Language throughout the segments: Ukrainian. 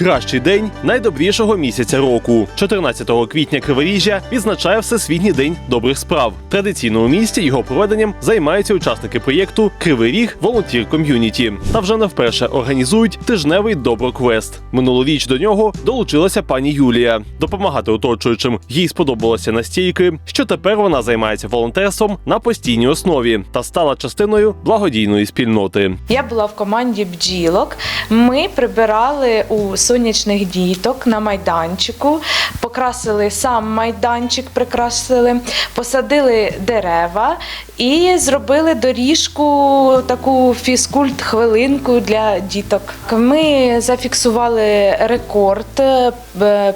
Кращий день найдобрішого місяця року. 14 квітня Криворіжжя відзначає Всесвітній день добрих справ. Традиційно у місті його проведенням займаються учасники проєкту Кривий Ріг Волонтір Ком'юніті. Та вже не вперше організують тижневий доброквест. Минулоріч до нього долучилася пані Юлія. Допомагати оточуючим їй сподобалося настільки, що тепер вона займається волонтерством на постійній основі та стала частиною благодійної спільноти. Я була в команді бджілок. Ми прибирали у сонячних діток на майданчику, покрасили сам майданчик, прикрасили, посадили дерева і зробили доріжку, таку фізкульт хвилинку для діток. Ми зафіксували рекорд е,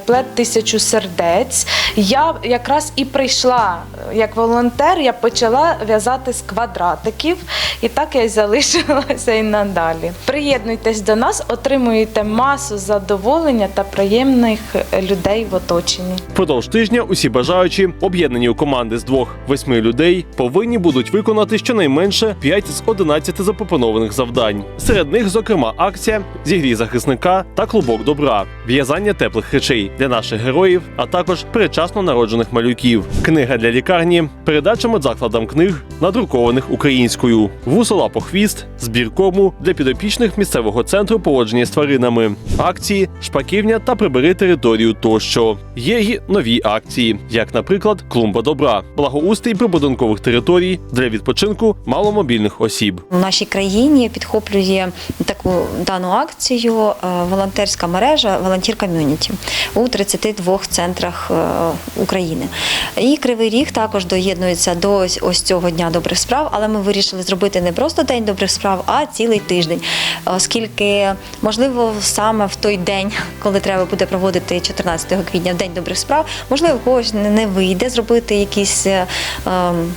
плет тисячу сердець. Я якраз і прийшла як волонтер, я почала в'язати з квадратиків, і так я залишилася і надалі. Приєднуйтесь до нас, отримуєте масу задоволення та приємних людей в оточенні. Впродовж тижня усі бажаючі, об'єднані у команди з двох восьми людей, повинні будуть виконати щонайменше 5 з 11 запропонованих завдань. Серед них, зокрема, акція зігрій захисника та клубок добра, в'язання теплих речей для наших героїв, а також передчасно народжених малюків, книга для лікарні, передача медзакладам книг, надрукованих українською, вусола по хвіст, збір корму для підопічних місцевого центру поводження з тваринами, акції, шпаківня та прибери територію тощо. Є й нові акції, як, наприклад, клумба добра, благоустрій прибудинкових територій для відпочинку маломобільних осіб. В нашій країні підхоплює таку дану акцію е, волонтерська мережа Волонтір Ком'юніті у 32 центрах е, України. І Кривий Ріг також доєднується до ось, цього дня добрих справ, але ми вирішили зробити не просто день добрих справ, а цілий тиждень, оскільки можливо саме в той день, коли треба буде проводити 14 квітня день добрих справ, можливо, в когось не вийде зробити якісь. е, ем,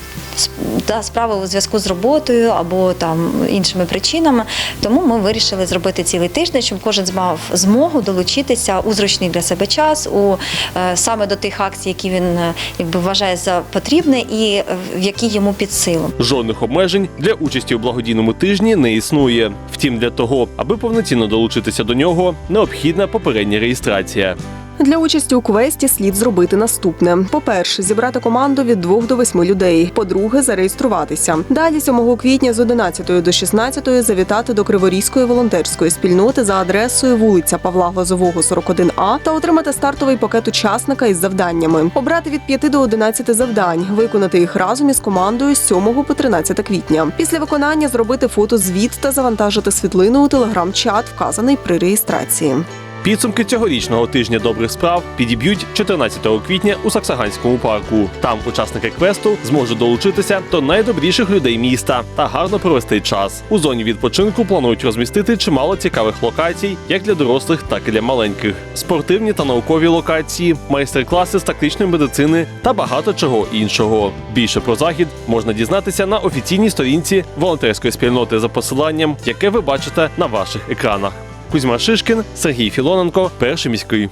та справи у зв'язку з роботою або там іншими причинами. Тому ми вирішили зробити цілий тиждень, щоб кожен мав змогу долучитися у зручний для себе час, у е, саме до тих акцій, які він е, якби вважає за потрібне, і е, в які йому під силу. Жодних обмежень для участі у благодійному тижні не існує. Втім, для того, аби повноцінно долучитися до нього, необхідна попередня реєстрація. Для участі у квесті слід зробити наступне: по-перше, зібрати команду від 2 до 8 людей. По-друге, зареєструватися. Далі 7 квітня з 11 до 16 завітати до Криворізької волонтерської спільноти за адресою вулиця Павла Глазового, 41А та отримати стартовий пакет учасника із завданнями. Обрати від 5 до 11 завдань, виконати їх разом із командою з 7 по 13 квітня. Після виконання зробити фото-звіт та завантажити світлину у телеграм-чат, вказаний при реєстрації. Підсумки цьогорічного тижня добрих справ підіб'ють 14 квітня у Саксаганському парку. Там учасники квесту зможуть долучитися до найдобріших людей міста та гарно провести час. У зоні відпочинку планують розмістити чимало цікавих локацій, як для дорослих, так і для маленьких. Спортивні та наукові локації, майстер-класи з тактичної медицини та багато чого іншого. Більше про захід можна дізнатися на офіційній сторінці волонтерської спільноти за посиланням, яке ви бачите на ваших екранах. Кузьма Шишкін, Сергій Філоненко, перший міський.